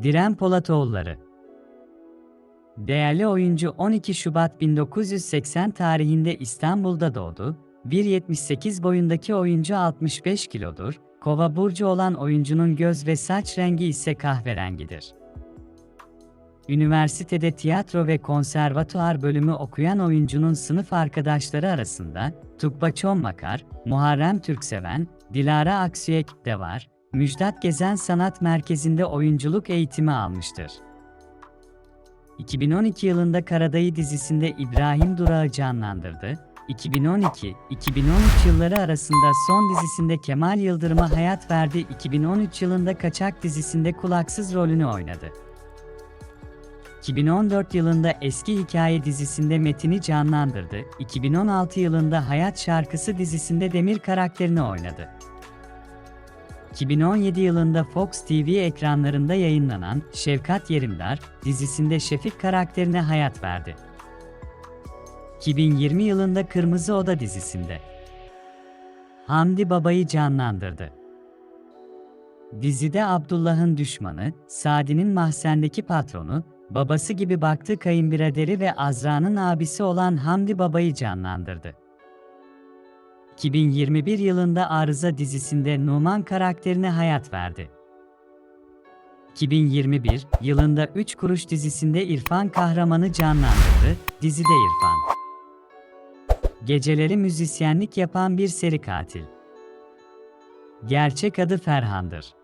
Diren Polatoğulları Değerli oyuncu 12 Şubat 1980 tarihinde İstanbul'da doğdu. 1.78 boyundaki oyuncu 65 kilodur. Kova burcu olan oyuncunun göz ve saç rengi ise kahverengidir. Üniversitede tiyatro ve konservatuar bölümü okuyan oyuncunun sınıf arkadaşları arasında Tukba Çommakar, Muharrem Türkseven, Dilara Aksüyek de var. Müjdat Gezen Sanat Merkezi'nde oyunculuk eğitimi almıştır. 2012 yılında Karadayı dizisinde İbrahim Durak'ı canlandırdı. 2012-2013 yılları arasında son dizisinde Kemal Yıldırım'a hayat verdi. 2013 yılında Kaçak dizisinde kulaksız rolünü oynadı. 2014 yılında Eski Hikaye dizisinde Metin'i canlandırdı. 2016 yılında Hayat Şarkısı dizisinde Demir karakterini oynadı. 2017 yılında Fox TV ekranlarında yayınlanan Şevkat Yerimdar dizisinde Şefik karakterine hayat verdi. 2020 yılında Kırmızı Oda dizisinde Hamdi Baba'yı canlandırdı. Dizide Abdullah'ın düşmanı, Sadi'nin mahzendeki patronu, babası gibi baktığı kayınbiraderi ve Azra'nın abisi olan Hamdi Baba'yı canlandırdı. 2021 yılında Arıza dizisinde Numan karakterine hayat verdi. 2021 yılında 3 Kuruş dizisinde İrfan kahramanı canlandırdı, dizide İrfan. Geceleri müzisyenlik yapan bir seri katil. Gerçek adı Ferhan'dır.